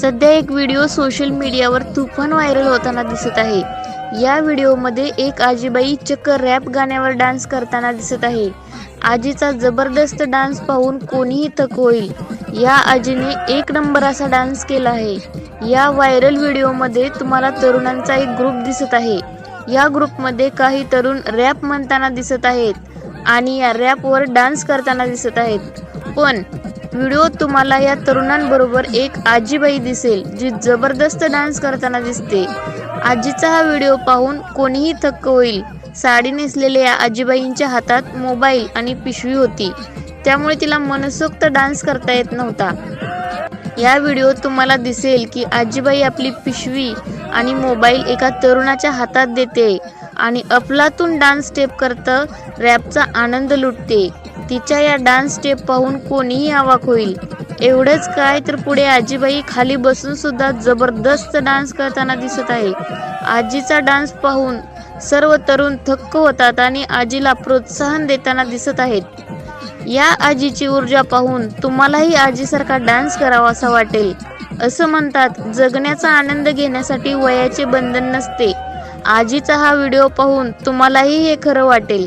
सध्या एक video social मीडियावर तुफान व्हायरल होताना दिसत आहे. या व्हिडिओमध्ये एक आजीबाई चक्क रॅप गाण्यावर डान्स करताना दिसत आहे. आजीचा जबरदस्त डान्स पाहून कोणीही थक होईल. या आजीने एक नंबर असा डान्स केला आहे. या व्हायरल व्हिडिओमध्ये तुम्हाला तरुणांचा एक ग्रुप दिसत आहे. या ग्रुपमध्ये काही तरुण रॅप म्हणताना दिसत आहेत आणि या रॅपवर डान्स करताना दिसत आहेत. पण व्हिडिओत तुम्हाला या तरुणांबरोबर एक आजीबाई दिसेल जी जबरदस्त डान्स करताना दिसते. आजीचा हा व्हिडिओ पाहून कोणीही थक्क होईल. साडी नेसलेल्या या आजीबाईंच्या हातात मोबाईल आणि पिशवी होती. त्यामुळे तिला मनसोक्त डान्स करता येत नव्हता. या व्हिडिओत तुम्हाला दिसेल की आजीबाई आपली पिशवी आणि मोबाईल एका तरुणाच्या हातात देते आणि अफलातून डान्स स्टेप करतं रॅपचा आनंद लुटते. तिच्या या डान्स स्टेप पाहून कोणीही आवाक होईल. एवढंच काय तर पुढे आजीबाई खाली बसून सुद्धा जबरदस्त डान्स करताना दिसत आहे. आजीचा डान्स पाहून सर्व तरुण थक्क होतात आणि आजीला प्रोत्साहन देताना दिसत आहेत. या आजीची ऊर्जा पाहून तुम्हालाही आजीसारखा डान्स करावा असा वाटेल. असं म्हणतात जगण्याचा आनंद घेण्यासाठी वयाचे बंधन नसते. आजीचा हा व्हिडिओ पाहून तुम्हालाही हे खरं वाटेल.